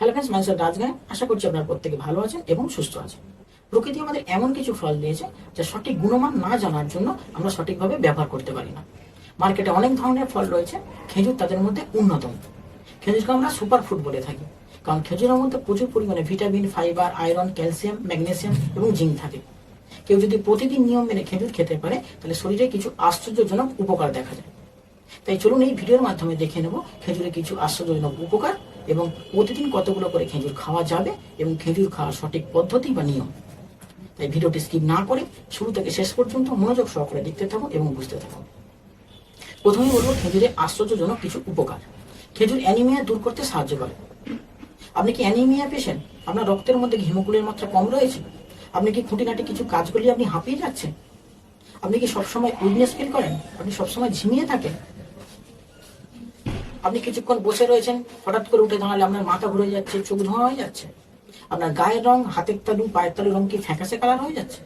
Hello friends মানুষের রাজগায় আশা করছি আপনারা প্রত্যেকে ভালো আছেন এবং সুস্থ আছেন। প্রকৃতি আমাদের এমন কিছু ফল দিয়েছে যা সঠিক গুণমান না জানার জন্য আমরা সঠিকভাবে ব্যবহার করতে পারি না। মার্কেটে অনেক ধরনের ফল রয়েছে, খেজুর তাদের মধ্যে অন্যতম। খেজুরকে আমরা সুপার ফুড বলে থাকি, কারণ খেজুরের মধ্যে প্রচুর পরিমাণে vitamin, fibre, iron, calcium, magnesium এবং জিঙ্ক থাকে। কেউ যদি প্রতিদিন নিয়ম মেনে খেজুর খেতে পারে, তাহলে শরীরে কিছু আশ্চর্যজনক উপকার দেখা যায়। তাই চলুন এই ভিডিওর মাধ্যমে দেখে নেব খেজুরের কিছু আশ্চর্যজনক উপকার এবং প্রতিদিন কতগুলো করে খেজুর খাওয়া যাবে এবং খেজুর খাওয়ার সঠিক পদ্ধতি বা নিয়ম? তাই ভিডিওটি স্কিপ না করে শুরু থেকে শেষ পর্যন্ত মনোযোগ সহকারে দেখতে থাকুন এবং বুঝতে থাকুন প্রথমে বলব খেজুরের আশ্চর্যজনক কিছু উপকার। খেজুর অ্যানিমিয়া দূর করতে সাহায্য করে। আপনি কি অ্যানিমিয়া পেশেন্ট? আপনার রক্তের মধ্যে হিমোগ্লোবিনের মাত্রা কম রয়েছে। আপনি কি খুঁটিনাটি কিছু কাজ করলে আপনি হাঁপিয়ে যাচ্ছেন? আপনি কি সবসময় উইকনেস ফিল করেন? আপনি সবসময় ঝিমিয়ে থাকেন? আপনি কিছুক্ষণ বসে রয়েছেন, হঠাৎ করে উঠে দাঁড়ালে আপনার মাথা ঘুরে যাচ্ছে, চোখ ধোঁয়া হয়ে যাচ্ছে। আপনার গায়ের রং, হাতের তালু, পায়ের তালু রং কি ফ্যাকাসে কালার হয়ে যাচ্ছে?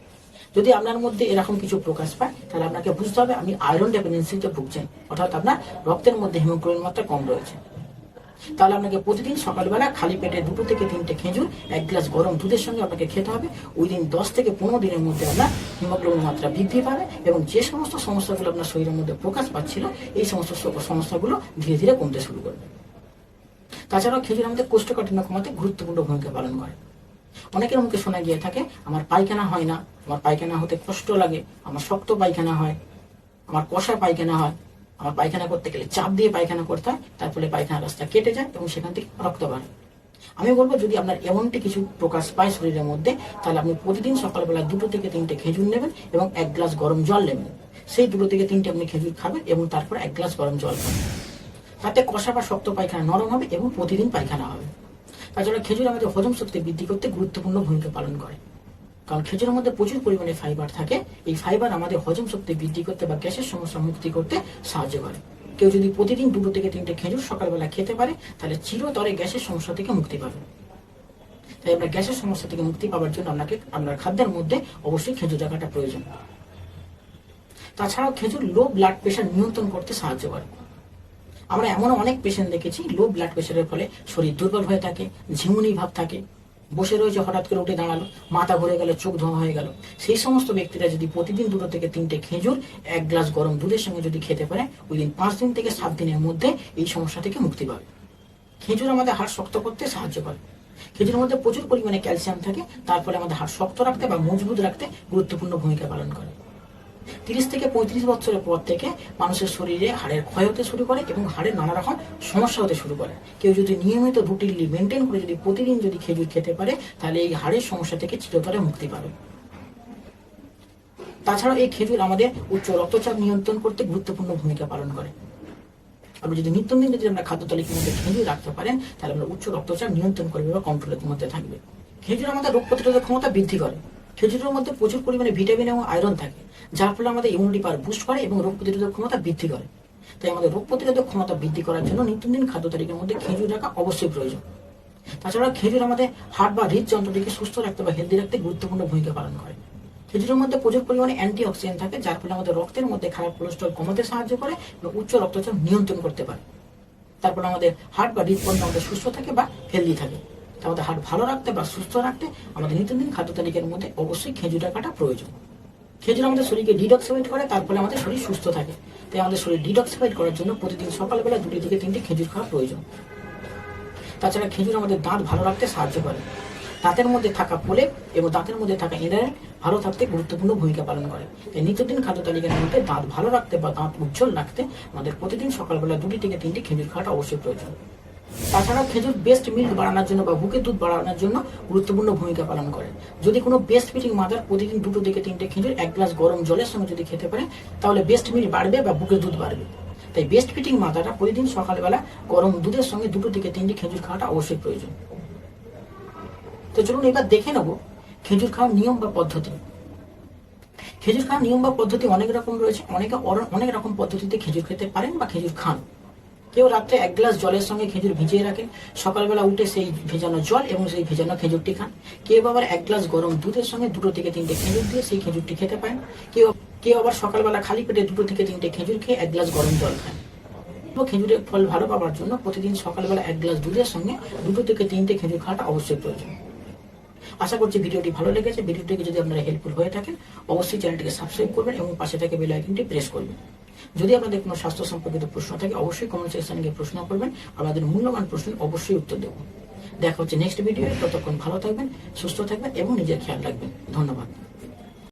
যদি আপনার মধ্যে এরকম কিছু প্রকাশ পায়, তাহলে আপনাকে বুঝতে হবে আপনি আয়রন ডেপেন্ডেন্সিতে ভুগছেন। অর্থাৎ আপনার রক্তের মধ্যে হিমোগ্লোবিন মাত্রা কম রয়েছে। তাহলে আপনাকে প্রতিদিন সকালবেলা খালি পেটে দুটো থেকে তিনটে খেজুর, এক গ্লাস গরম দুধের সঙ্গে আপনাকে খেতে হবে। ওই দিন দশ থেকে পনেরো দিনের মধ্যে আপনার হিমোগ্লোবিন মাত্রা বৃদ্ধি পাবে এবং যে সমস্ত সমস্যাগুলো আপনার শরীরের মধ্যে প্রকাশ পাচ্ছিল, এই সমস্ত সমস্যাগুলো ধীরে ধীরে কমতে শুরু করবে। তাছাড়াও খেজুর আমাদের কোষ্ঠকাঠিন্য কমাতে গুরুত্বপূর্ণ ভূমিকা পালন করে। অনেকের মুখে শোনা গিয়ে থাকে, আমার পায়খানা হয় না, আমার পায়খানা হতে কষ্ট লাগে, আমার শক্ত পায়খানা হয়, আমার কষা পায়খানা হয়। আমার পায়খানা করতে গেলে চাপ দিয়ে পায়খানা করতে হয় তার ফলে পায়খানা রাস্তা কেটে যায় এবং সেখান থেকে রক্ত বাড়ে আমি বলব, যদি আপনার এমনটি কিছু প্রকাশ পায় শরীরের মধ্যে, তাহলে আপনি প্রতিদিন সকালবেলা দুটো থেকে তিনটে খেজুর নেবেন এবং এক গ্লাস গরম জল নেবেন। সেই দুটো থেকে তিনটে আপনি খেজুর খাবেন এবং তারপর এক গ্লাস গরম জল খাবেন। তাতে কষা বা শক্ত পায়খানা নরম হবে এবং প্রতিদিন পায়খানা হবে। তাছাড়া খেজুর আমাদের হজম শক্তি বৃদ্ধি করতে গুরুত্বপূর্ণ ভূমিকা পালন করে। কারণ খেজুরের মধ্যে প্রচুর পরিমাণে ফাইবার থাকে। এই ফাইবার আমাদের হজম শক্তি বৃদ্ধি করতে বা গ্যাসের সমস্যা মুক্তি করতে সাহায্য করে। কেউ যদি প্রতিদিন দুটো থেকে তিনটে খেজুর সকালবেলা খেতে পারে, তাহলে চিরতরে গ্যাসের সমস্যা থেকে মুক্তি পাবে। তাই আমরা গ্যাসের সমস্যা থেকে মুক্তি পাওয়ার জন্য আপনাকে, আপনার খাদ্যের মধ্যে অবশ্যই খেজুর রাখাটা প্রয়োজন। তাছাড়াও খেজুর লো ব্লাড প্রেশার নিয়ন্ত্রণ করতে সাহায্য করে। আমরা এমন অনেক পেশেন্ট দেখেছি লো ব্লাড প্রেশারের ফলে শরীর দুর্বল হয়ে থাকে, ঝিমুনি ভাব থাকে। বসে রয়েছে হঠাৎ করে উঠে দাঁড়াল, মাথা ঘুরে গেল, চোখ ধোয়া হয়ে গেল। সেই সমস্ত ব্যক্তিরা যদি প্রতিদিন দুটো থেকে তিনটে খেজুর, এক গ্লাস গরম দুধের সঙ্গে যদি খেতে পারে ওই দিন পাঁচ দিন থেকে সাত দিনের মধ্যে এই সমস্যা থেকে মুক্তি পাবে। খেজুর আমাদের হাড় শক্ত করতে সাহায্য করে। খেজুরের মধ্যে প্রচুর পরিমাণে ক্যালসিয়াম থাকে তারপরে আমাদের হাড় শক্ত রাখতে বা মজবুত রাখতে গুরুত্বপূর্ণ ভূমিকা পালন করে। তিরিশ থেকে পঁয়ত্রিশ বছরের পর থেকে মানুষের শরীরে হাড়ের ক্ষয় হতে শুরু করে এবং হাড়ের নানা রকম সমস্যা হতে শুরু করে। কেউ যদি নিয়মিত রুটিনলি মেনটেন করে যদি প্রতিদিন যদি খেজুর খেতে পারে, তাহলে এই হাড়ের সমস্যা থেকে চিরতরে মুক্তি পাবে। তাছাড়াও এই খেজুর আমাদের উচ্চ রক্তচাপ নিয়ন্ত্রণ করতে গুরুত্বপূর্ণ ভূমিকা পালন করে। আপনি যদি নিত্য দিন যদি আমরা খাদ্য তালিকার মধ্যে খেজুর রাখতে পারেন, তাহলে আমরা উচ্চ রক্তচাপ নিয়ন্ত্রণ করবে বা কন্ট্রোলের মধ্যে থাকবে। খেজুর আমাদের রোগ প্রতিরোধক ক্ষমতা বৃদ্ধি করে। খেজুরের মধ্যে প্রচুর পরিমাণে ভিটামিন এবং আয়রন থাকে, যার ফলে আমাদের ইমিউনিটি পাওয়ার বুস্ট করে এবং রোগ প্রতিরোধক ক্ষমতা বৃদ্ধি করে। তাই আমাদের রোগ প্রতিরোধক ক্ষমতা বৃদ্ধি করার জন্য নিত্যদিন খাদ্য তালিকার মধ্যে খেজুর রাখা অবশ্যই প্রয়োজন। তাছাড়া খেজুর আমাদের হার্ট বা হৃদযন্ত্রটিকে সুস্থ রাখতে বা হেলদি রাখতে গুরুত্বপূর্ণ ভূমিকা পালন করে। খেজুরের মধ্যে প্রচুর পরিমাণে অ্যান্টি অক্সিডেন্ট থাকে, যার ফলে আমাদের রক্তের মধ্যে খারাপ কোলেস্ট্রল কমাতে সাহায্য করে এবং উচ্চ রক্তচাপ নিয়ন্ত্রণ করতে পারে। তারপর আমাদের হার্ট বা হৃদপণ্ড আমাদের সুস্থ থাকে বা হেলদি থাকে। আমাদের হার্ট ভালো রাখতে বা সুস্থ রাখতে আমাদের নিত্যদিন খাদ্য তালিকার মধ্যে অবশ্যই খেজুর রাখাটা প্রয়োজন। খেজুর আমাদের শরীরকে ডিডক্সিফাইড করে তার ফলে আমাদের শরীর সুস্থ থাকে। তাই আমাদের শরীর ডিডক্সিফাইড করার জন্য প্রতিদিন সকালবেলা দুটি থেকে তিনটি খেজুর খাওয়া প্রয়োজন। তাছাড়া খেজুর আমাদের দাঁত ভালো রাখতে সাহায্য করে। দাঁতের মধ্যে থাকা পোলেপ এবং দাঁতের মধ্যে থাকা এনারেল ভালো থাকতে গুরুত্বপূর্ণ ভূমিকা পালন করে। তাই নিত্যদিন খাদ্য তালিকার মধ্যে দাঁত ভালো রাখতে বা দাঁত উজ্জ্বল রাখতে আমাদের প্রতিদিন সকালবেলা দুটি থেকে তিনটি খেজুর খাওয়াটা অবশ্যই প্রয়োজন। তাছাড়াও খেজুর বেস্ট মিল্ক বাড়ানোর জন্য বা বুকের দুধ বাড়ানোর জন্য গুরুত্বপূর্ণ ভূমিকা পালন করে। যদি কোনো বেস্ট ফিটিং মাদার প্রতিদিন দুটো থেকে তিনটে খেজুর এক গ্লাস গরম জলের সঙ্গে যদি খেতে পারে তাহলে বেস্ট মিল্ক বাড়বে বা বুকের দুধ বাড়বে। তাই বেস্ট ফিটিং মাদাররা প্রতিদিন সকালবেলা গরম দুধের সঙ্গে দুটো থেকে তিনটি খেজুর খাওয়াটা অবশ্যই প্রয়োজন। তো চলুন এবার দেখে নেব খেজুর খাওয়ার নিয়ম বা পদ্ধতি। খেজুর খাওয়ার নিয়ম বা পদ্ধতি অনেক রকম রয়েছে। অনেকে অনেক রকম পদ্ধতিতে খেজুর খেতে পারেন বা খেজুর খান। কেউ রাত্রে এক গ্লাস জলের সঙ্গে খেজুর ভিজিয়ে রাখেন। সকালবেলা উঠে সেই ভেজানো জল এবং সেই ভেজানো খেজুরটি খান। কেউ আবার এক গ্লাস গরম দুধের সঙ্গে দুটো থেকে তিনটে খেজুর দিয়ে সেই খেজুরটি খেতে পারেন। কেউ কেউ আবার সকালবেলা খালি পেটে দুটো থেকে তিনটে খেজুর খেয়ে এক গ্লাস গরম জল খান। খেজুরের ফল ভালো পাওয়ার জন্য প্রতিদিন সকালবেলা এক গ্লাস দুধের সঙ্গে দুটো থেকে তিনটে খেজুর খাওয়াটা অবশ্যই প্রয়োজন। আশা করছি ভিডিওটি ভালো লেগেছে। ভিডিওটিকে যদি আপনারা হেল্পফুল হয়ে থাকেন, অবশ্যই চ্যানেলটিকে সাবস্ক্রাইব করবেন এবং পাশে থেকে বেল আইকনটি প্রেস করবেন। যদি আপনাদের কোনো স্বাস্থ্য সম্পর্কিত প্রশ্ন থাকে, অবশ্যই কমেন্ট সেকশনে গিয়ে প্রশ্ন করবেন। আমাদের মূল্যবান প্রশ্নের অবশ্যই উত্তর দেব। দেখা হচ্ছে নেক্সট ভিডিও ততক্ষণ ভালো থাকবেন, সুস্থ থাকবেন এবং নিজের খেয়াল রাখবেন। ধন্যবাদ।